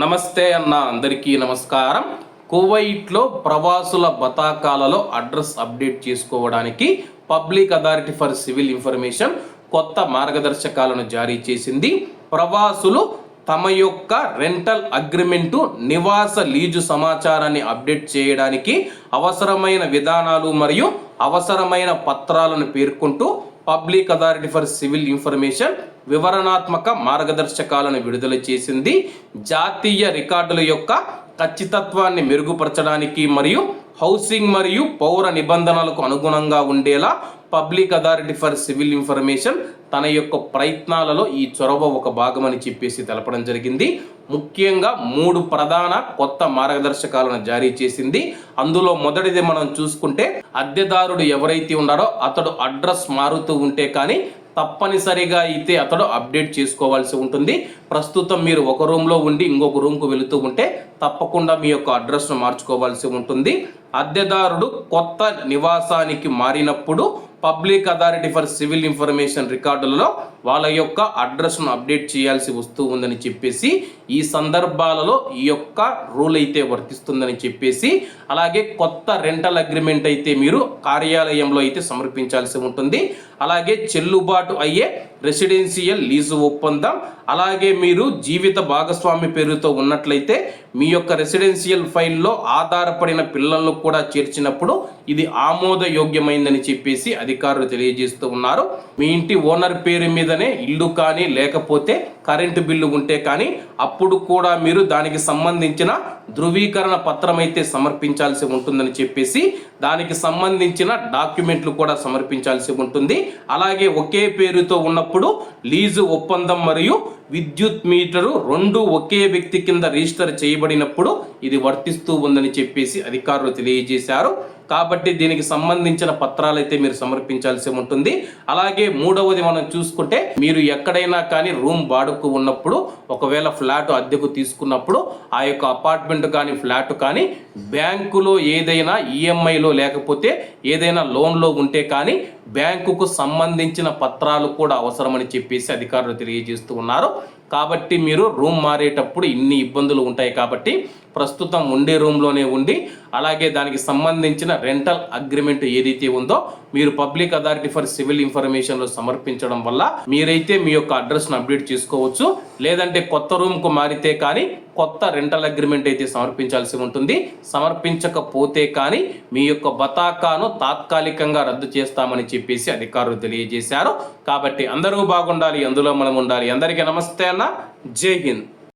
నమస్తే అన్న అందరికీ నమస్కారం. కువైట్లో ప్రవాసుల బతాకాలలో అడ్రస్ అప్డేట్ చేసుకోవడానికి public authority for civil information కొత్త మార్గదర్శకాలను జారీ చేసింది. ప్రవాసులు తమ యొక్క రెంటల్ అగ్రిమెంటు నివాస లీజు సమాచారాన్ని అప్డేట్ చేయడానికి అవసరమైన విధానాలు మరియు అవసరమైన పత్రాలను పేర్కొంటూ public authority for civil information వివరణాత్మక మార్గదర్శకాలను విడుదల చేసింది జాతీయ రికార్డుల యొక్క ఖచ్చితత్వాన్ని మెరుగుపరచడానికి మరియు హౌసింగ్ మరియు పౌర నిబంధనలకు అనుగుణంగా ఉండేలా public authority for civil information తన యొక్క ప్రయత్నాలలో ఈ చొరవ ఒక భాగమని చెప్పేసి తెలపడం జరిగింది. ముఖ్యంగా మూడు ప్రధాన కొత్త మార్గదర్శకాలను జారీ చేసింది. అందులో మొదటిది మనం చూసుకుంటే అద్దెదారుడు ఎవరైతే ఉన్నారో అతడు అడ్రస్ మారుతూ ఉంటే కానీ తప్పనిసరిగా అయితే అతడు అప్డేట్ చేసుకోవాల్సి ఉంటుంది. ప్రస్తుతం మీరు ఒక రూమ్లో ఉండి ఇంకొక రూమ్కు వెళుతూ ఉంటే తప్పకుండా మీ యొక్క అడ్రస్ను మార్చుకోవాల్సి ఉంటుంది. అద్దెదారుడు కొత్త నివాసానికి మారినప్పుడు public authority for civil information రికార్డులలో వాళ్ళ యొక్క అడ్రస్ను అప్డేట్ చేయాల్సి వస్తూ ఉందని చెప్పేసి ఈ సందర్భాలలో ఈ యొక్క రూల్ అయితే వర్తిస్తుందని చెప్పేసి అలాగే కొత్త రెంటల్ అగ్రిమెంట్ అయితే మీరు కార్యాలయంలో అయితే సమర్పించాల్సి ఉంటుంది. అలాగే చెల్లుబాటు అయ్యే రెసిడెన్షియల్ లీజు ఒప్పందం అలాగే మీరు జీవిత భాగస్వామి పేరుతో ఉన్నట్లయితే మీ యొక్క రెసిడెన్షియల్ ఫైల్లో ఆధారపడిన పిల్లలను కూడా చేర్చినప్పుడు ఇది ఆమోదయోగ్యమైందని చెప్పేసి అధికారులు తెలియజేస్తూ ఉన్నారు. మీ ఇంటి ఓనర్ పేరు మీద మీదనే ఇల్లు కానీ లేకపోతే కరెంటు బిల్లు ఉంటే కానీ అప్పుడు కూడా మీరు దానికి సంబంధించిన ధృవీకరణ పత్రం అయితే సమర్పించాల్సి ఉంటుందని చెప్పేసి దానికి సంబంధించిన డాక్యుమెంట్లు కూడా సమర్పించాల్సి ఉంటుంది. అలాగే ఒకే పేరుతో ఉన్నప్పుడు లీజు ఒప్పందం మరియు విద్యుత్ మీటరు రెండు ఒకే వ్యక్తి కింద రిజిస్టర్ చేయబడినప్పుడు ఇది వర్తిస్తూ ఉందని చెప్పేసి అధికారులు తెలియజేశారు. కాబట్టి దీనికి సంబంధించిన పత్రాలు అయితే మీరు సమర్పించాల్సి ఉంటుంది. అలాగే మూడవది మనం చూసుకుంటే మీరు ఎక్కడైనా కానీ రూమ్ వాడుకు ఉన్నప్పుడు ఒకవేళ ఫ్లాట్ అద్దెకు తీసుకున్నప్పుడు ఆ యొక్క అపార్ట్మెంట్ కానీ ఫ్లాట్ కానీ బ్యాంకులో ఏదైనా ఈఎంఐలో లేకపోతే ఏదైనా లోన్లో ఉంటే కానీ బ్యాంకుకు సంబంధించిన పత్రాలు కూడా అవసరమని చెప్పేసి అధికారులు తెలియజేస్తూ ఉన్నారు. కాబట్టి మీరు రూమ్ మారేటప్పుడు ఇన్ని ఇబ్బందులు ఉంటాయి కాబట్టి ప్రస్తుతం ఉండే రూమ్లోనే ఉండి అలాగే దానికి సంబంధించిన రెంటల్ అగ్రిమెంట్ ఏదైతే ఉందో మీరు పబ్లిక్ అథారిటీ ఫర్ సివిల్ ఇన్ఫర్మేషన్లో సమర్పించడం వల్ల మీరైతే మీ యొక్క అడ్రస్ను అప్డేట్ చేసుకోవచ్చు. లేదంటే కొత్త రూమ్కు మారితే కానీ కొత్త రెంటల్ అగ్రిమెంట్ అయితే సమర్పించాల్సి ఉంటుంది. సమర్పించకపోతే కానీ మీ యొక్క బతాకాను తాత్కాలికంగా రద్దు చేస్తామని చెప్పేసి అధికారులు తెలియజేశారు. కాబట్టి అందరూ బాగుండాలి అందులో మనం ఉండాలి. అందరికీ నమస్తే అన్న. జై హింద్.